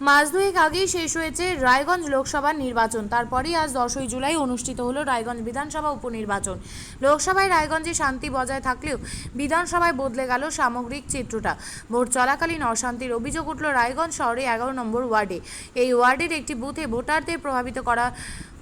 মাস দুয়েক আগেই শেষ হয়েছে রায়গঞ্জ লোকসভা নির্বাচন। তারপরেই আজ দশই জুলাই অনুষ্ঠিত হলো রায়গঞ্জ বিধানসভা উপনির্বাচন। লোকসভায় রায়গঞ্জে শান্তি বজায় থাকলেও বিধানসভায় বদলে গেল সামগ্রিক চিত্রটা। ভোট চলাকালীন অশান্তির অভিযোগ উঠল রায়গঞ্জ শহরে এগারো নম্বর ওয়ার্ডে। এই ওয়ার্ডের একটি বুথে ভোটারদের প্রভাবিত করা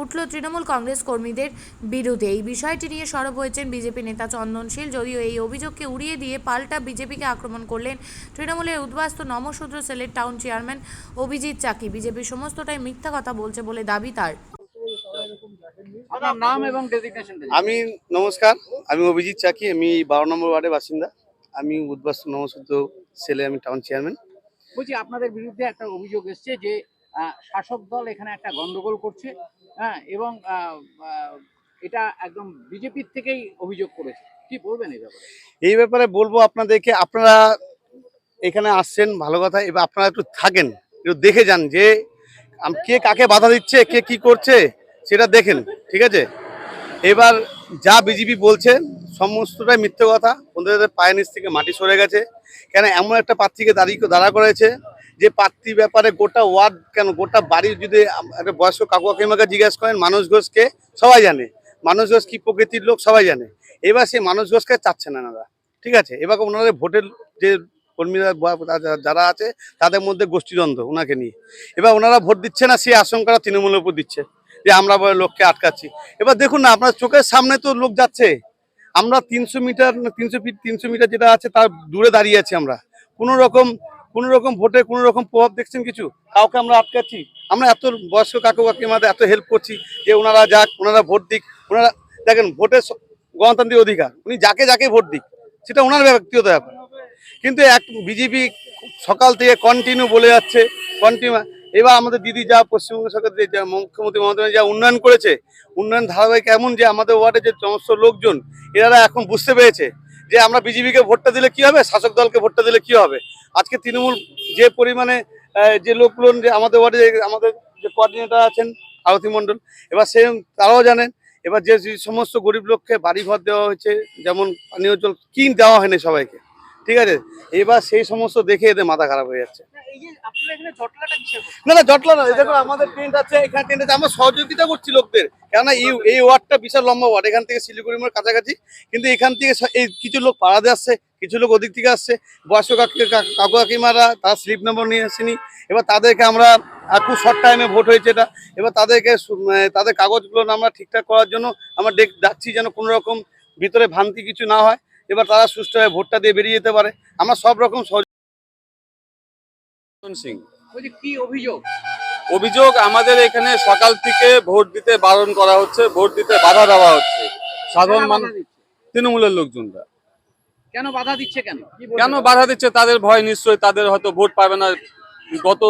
উঠল তৃণমূল কংগ্রেস কর্মীদের বিরুদ্ধে। এই বিষয়টি নিয়ে সরব হয়েছেন বিজেপি নেতা চন্দনশীল যদিও এই অভিযোগকে উড়িয়ে দিয়ে পাল্টা বিজেপিকে আক্রমণ করলেন তৃণমূলের উদ্বাস্ত নমশূদ্র সেলের town chairman Abhijit Chaki. BJP সমস্তটাই মিথ্যা কথা বলছে বলে দাবি তার। নাম এবং আমি নমস্কার আমি অভিজিৎ চাকি আমি বারো নম্বর ওয়ার্ডের বাসিন্দা। আমি উদ্বাস্তু নমসূদ্র সেলে আমি টাউন চেয়ারম্যান। বলছি আপনাদের বিরুদ্ধে একটা অভিযোগ এসছে যে আহ, শাসক দল এখানে একটা গন্ডগোল করছে। হ্যাঁ এবং এটা একদম বিজেপির থেকেই অভিযোগ করেছে। কি বলবেন এই ব্যাপারে? এই ব্যাপারে বলব আপনাদেরকে, আপনারা এখানে আসছেন, ভালো কথা, এবার আপনারা একটু থাকেন, একটু দেখে যান যে কে কাকে বাধা দিচ্ছে, কে কি করছে, সেটা দেখেন, ঠিক আছে? এবার যা বিজেপি বলছে, সমস্তটাই মিথ্যে কথা ওদের পায়ের নিচ থেকে মাটি সরে গেছে। কেন এমন একটা প্রার্থীকে দাঁড়িয়ে দাঁড়া করেছে যে প্রার্থী ব্যাপারে গোটা ওয়ার্ড কেন? গোটা বাড়ির যদি একটা বয়স্ক কাকু কাকিমাকে জিজ্ঞেস করেন, মানুষ ঘোষকে সবাই জানে। মানুষ ঘোষ কি প্রকৃতির লোক সবাই জানে। এবার সেই মানুষ ঘোষকে চাচ্ছে না ওনারা ঠিক আছে? এবার ওনাদের ভোটের যে কর্মীরা যারা আছে, তাদের মধ্যে গোষ্ঠীদ্বন্দ্ব ওনাকে নিয়ে। এবার ওনারা ভোট দিচ্ছে না, সেই আশঙ্কাটা তৃণমূলের উপর দিচ্ছে যে আমরা লোককে আটকাচ্ছি। এবার দেখুন না, আপনার চোখের সামনে তো লোক যাচ্ছে। আমরা তিনশো মিটার, তিনশো ফিট, তিনশো মিটার যেটা আছে, তার দূরে দাঁড়িয়ে আছি আমরা। কোনো রকম কোনো রকম ভোটে কোনো রকম প্রভাব দেখছেন কিছু? কাউকে আমরা আটকাচ্ছি? আমরা এত বয়স্ক কাকু কাকিমাদের এত হেল্প করছি যে ওনারা যাক, ওনারা ভোট দিক, ওনারা দেখেন, ভোটের গণতান্ত্রিক অধিকার, উনি যাকে যাকে ভোট দিক, সেটা ওনার ব্যক্তিগত ব্যাপার। কিন্তু এক বিজেপি সকাল থেকে কন্টিনিউ বলে যাচ্ছে কন্টিনিউ এবার আমাদের দিদি যা পশ্চিমবঙ্গ সরকার যে- মুখ্যমন্ত্রী মমতা যা উন্নয়ন করেছে, উন্নয়ন ধারাবাহিক এমন যে আমাদের ওয়ার্ডে যে সমস্ত লোকজন এরা এখন বুঝতে পেরেছে যে আমরা বিজেপিকে ভোটটা দিলে কি হবে? শাসক দলকে ভোটটা দিলে কি হবে? আজকে তৃণমূল যে পরিমাণে যে লোকগুলো যে আমাদের ওয়ার্ডে, আমাদের যে কোঅর্ডিনেটর আছেন, আরতি মণ্ডল, এবার সে তারাও জানেন, এবার যে সমস্ত গরিব লোককে বাড়ি ঘর দেওয়া হয়েছে, যেমন পানীয় জল কি দেওয়া হয়নি সবাইকে। ঠিক আছে? এবার সেই সমস্ত দেখে এদের মাথা খারাপ হয়ে যাচ্ছে। না না জটলা না দেখো আমাদের টেন্ট আছে এখানে আছে আমরা সহযোগিতা করছি লোকদের। কেননা এই এই ওয়ার্ডটা বিশাল লম্বা ওয়ার্ড এখান থেকে শিলিগুড়ি মোড় কাছাকাছি। কিন্তু এখান থেকে এই কিছু লোক পাড়াতে আসছে কিছু লোক ওদিক থেকে আসছে। বয়স্ক কাকু কাকু কাকিমারা তার স্লিপ নম্বর নিয়ে আসেনি। এবার তাদেরকে আমরা খুব শর্ট টাইমে ভোট হয়েছে এটা। এবার তাদেরকে তাদের কাগজগুলো আমরা ঠিকঠাক করার জন্য আমরা ডেক ডাকছি যেন কোনো রকম ভিতরে ভ্রান্তি কিছু না হয়। এবার তারা সুষ্ঠুভাবে ভোটটা দিয়ে বেরিয়ে যেতে পারে। আমরা সব রকম সিং। কি অভিযোগ? অভিযোগ আমাদের এখানে সকাল থেকে ভোট দিতে বারণ করা হচ্ছে ভোট দিতে বাধা দেওয়া হচ্ছে। সাধারণ মানুষ তৃণমূলের লোকজনরা। কেন বাধা দিচ্ছে কেন? কেন বাধা দিচ্ছে তাদের ভয় নিশ্চয়ই তাদের হয়তো ভোট পাবে না। গত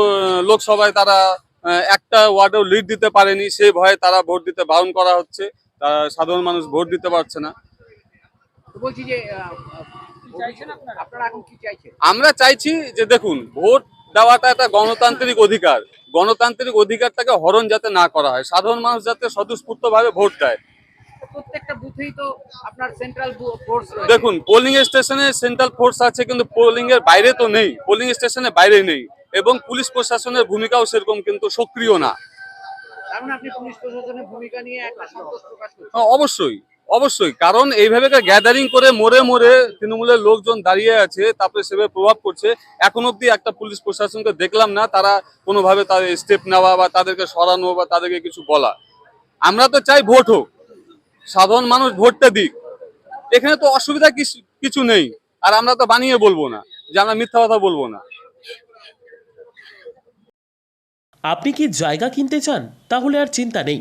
লোকসভায় তারা আহ, একটা ওয়ার্ডেও লিড দিতে পারেনি সেই ভয়ে তারা ভোট দিতে বারণ করা হচ্ছে। তারা সাধারণ মানুষ ভোট দিতে পারছে না। বলছি যে আহ, আহ, আপনারা? এখন কি চাইছেন? আমরা চাইছি যে দেখুন ভোট দেওয়াটা একটা গণতান্ত্রিক অধিকার। গণতান্ত্রিক অধিকারটাকে হরণ যাতে না করা হয় সাধারণ মানুষ যাতে স্বতঃস্ফূর্ত ভাবে ভোট দেয়। প্রত্যেকটা বুথেই তো আপনার সেন্ট্রাল ফোর্স রয়েছে। দেখুন পোলিং স্টেশনে সেন্ট্রাল ফোর্স আছে কিন্তু পোলিং এর বাইরে তো নেই। পোলিং স্টেশনের বাইরে নেই। এবং পুলিশ প্রশাসনের ভূমিকাও সেরকম কিন্তু সক্রিয় না। মানে আপনি পুলিশ প্রশাসনের ভূমিকা নিয়ে একটা সন্তোষ প্রকাশ হ্যাঁ, অবশ্যই। অবশ্যই, কারণ এইভাবে গ্যাদারিং করে মোড়ে মোড়ে তৃণমূলের লোকজন দাঁড়িয়ে আছে, তারপরে সেভাবে প্রভাব পড়ছে। এখন অব্দি একটা পুলিশ প্রশাসনকে দেখলাম না, তারা কোনোভাবে তাদের স্টেপ নেওয়া বা তাদেরকে সরানো বা তাদেরকে কিছু বলা। আমরা তো চাই ভোট হোক, সাধারণ মানুষ ভোটটা দিক। এখানে তো অসুবিধা কিছু নেই, আর আমরা তো বানিয়ে বলব না, যে আমরা মিথ্যা কথা বলব না। আপনি কি জায়গা কিনতে চান? তাহলে আর চিন্তা নেই।